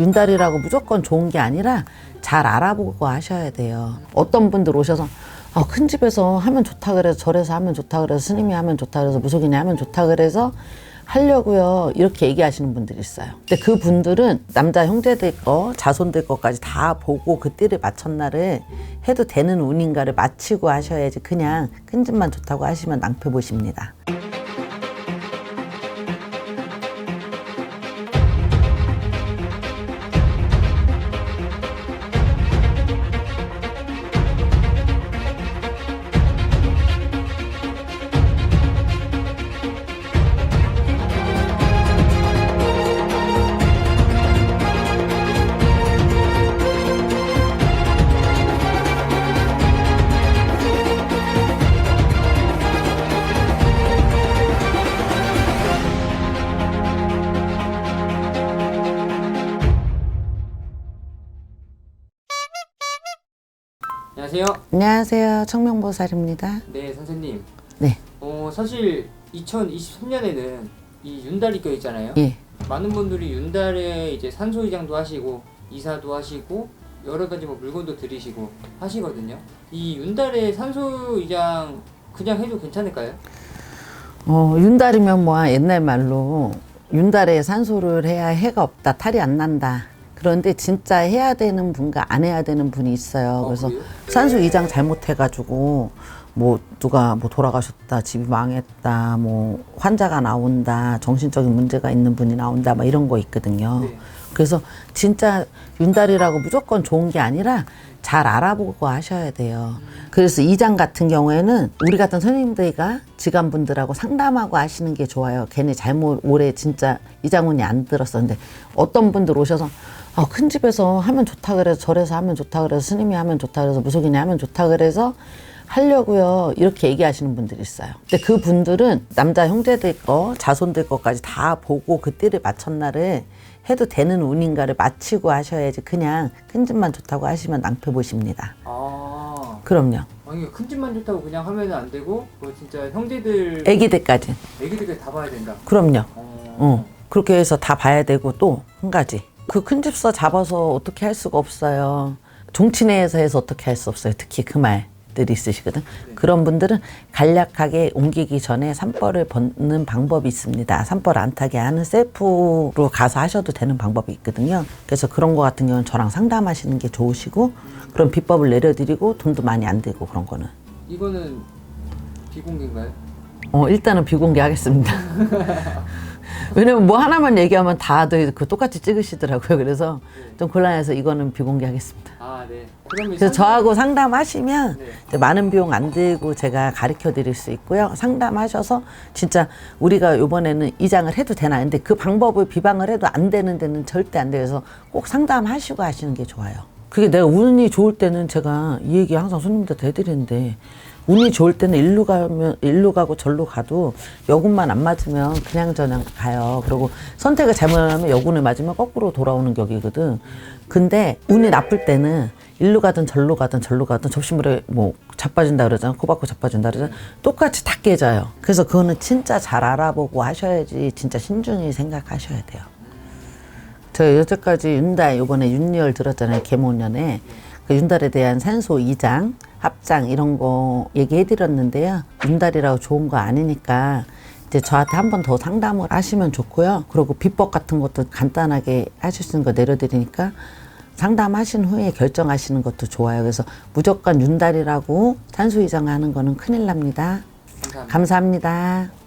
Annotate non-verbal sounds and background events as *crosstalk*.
윤달이라고 무조건 좋은 게 아니라 잘 알아보고 하셔야 돼요. 어떤 분들 오셔서 아, 큰 집에서 하면 좋다 그래서 절에서 하면 좋다 그래서 스님이 하면 좋다 그래서 무속인이 하면 좋다 그래서 하려고요 이렇게 얘기하시는 분들이 있어요. 근데 그 분들은 남자 형제들 거 자손들 거까지 다 보고 그 띠를 맞췄나를 해도 되는 운인가를 맞추고 하셔야지 그냥 큰 집만 좋다고 하시면 낭패 보십니다. 안녕하세요. 안녕하세요 청명보살입니다. 네, 선생님. 네, 어, 사실 2023년에는 이 윤달이 껴 있잖아요. 예. 많은 분들이 윤달에 이제 산소 이장도 하시고 이사도 하시고 여러 가지 뭐 물건도 들이시고 하시거든요. 이 윤달에 산소 이장 그냥 해도 괜찮을까요? 어, 윤달이면 뭐 옛날 말로 윤달에 산소를 해야 해가 없다, 탈이 안 난다. 그런데 진짜 해야 되는 분과 안 해야 되는 분이 있어요. 어, 그래서 그래요? 산소 이장 잘못해가지고 뭐 누가 뭐 돌아가셨다, 집이 망했다, 뭐 환자가 나온다, 정신적인 문제가 있는 분이 나온다, 막 이런 거 있거든요. 네. 그래서 진짜 윤달이라고 무조건 좋은 게 아니라 잘 알아보고 하셔야 돼요. 그래서 이장 같은 경우에는 우리 같은 선생님들과 직원분들하고 상담하고 하시는 게 좋아요. 괜히 잘못 올해 진짜 이장운이 안 들었었는데 어떤 분들 오셔서 아, 큰 집에서 하면 좋다 그래서 절에서 하면 좋다 그래서 스님이 하면 좋다 그래서 무속인이 하면 좋다 그래서 하려고요 이렇게 얘기하시는 분들이 있어요. 근데 그 분들은 남자 형제들 거 자손들 거까지 다 보고 그 띠를 맞췄나를 해도 되는 운인가를 맞추고 하셔야지 그냥 큰 집만 좋다고 하시면 낭패 보십니다. 아, 그럼요. 아니 큰 집만 좋다고 그냥 하면 안 되고 뭐 진짜 형제들, 애기들까지. 애기들까지 다 봐야 된다. 그럼요. 어, 어. 그렇게 해서 다 봐야 되고 또 한 가지. 그 큰 집서 잡아서 어떻게 할 수가 없어요. 종친회에서 해서 어떻게 할 수 없어요. 특히 그 말 들이 있으시거든. 그런 분들은 간략하게 옮기기 전에 산벌을 벗는 방법이 있습니다. 산벌 안 타게 하는 셀프로 가서 하셔도 되는 방법이 있거든요. 그래서 그런 거 같은 경우는 저랑 상담하시는 게 좋으시고 그런 비법을 내려드리고 돈도 많이 안 들고 그런 거는. 이거는 비공개인가요? 어, 일단은 비공개하겠습니다. *laughs* 왜냐면 뭐 하나만 얘기하면 다들 그 똑같이 찍으시더라고요. 그래서 좀 곤란해서 이거는 비공개하겠습니다. 아, 네. 그래서 저하고 상담하시면 네. 이제 많은 비용 안 들고 제가 가르쳐 드릴 수 있고요. 상담하셔서 진짜 우리가 이번에는 이장을 해도 되나. 근데 그 방법을 비방을 해도 안 되는 데는 절대 안. 그래서 꼭 상담하시고 하시는 게 좋아요. 그게 내가 운이 좋을 때는 제가 이 얘기 항상 손님들한테 해드리는데 운이 좋을 때는 일로 가면 일로 가고 절로 가도 여군만 안 맞으면 그냥 저냥 가요. 그리고 선택을 잘못하면 여군을 맞으면 거꾸로 돌아오는 격이거든. 근데 운이 나쁠 때는 일로 가든 절로 가든 절로 가든 접시물에 뭐 자빠진다 그러잖아. 코 박고 자빠진다 그러잖아. 똑같이 다 깨져요. 그래서 그거는 진짜 잘 알아보고 하셔야지 진짜 신중히 생각하셔야 돼요. 저 여태까지 윤달 요번에 윤열 들었잖아요 개모년에 그 윤달에 대한 산소 이장 합장 이런 거 얘기해 드렸는데요 윤달이라고 좋은 거 아니니까 이제 저한테 한 번 더 상담을 하시면 좋고요 그리고 비법 같은 것도 간단하게 하실 수 있는 거 내려드리니까 상담하신 후에 결정하시는 것도 좋아요 그래서 무조건 윤달이라고 산소 이장하는 거는 큰일 납니다 감사합니다. 감사합니다.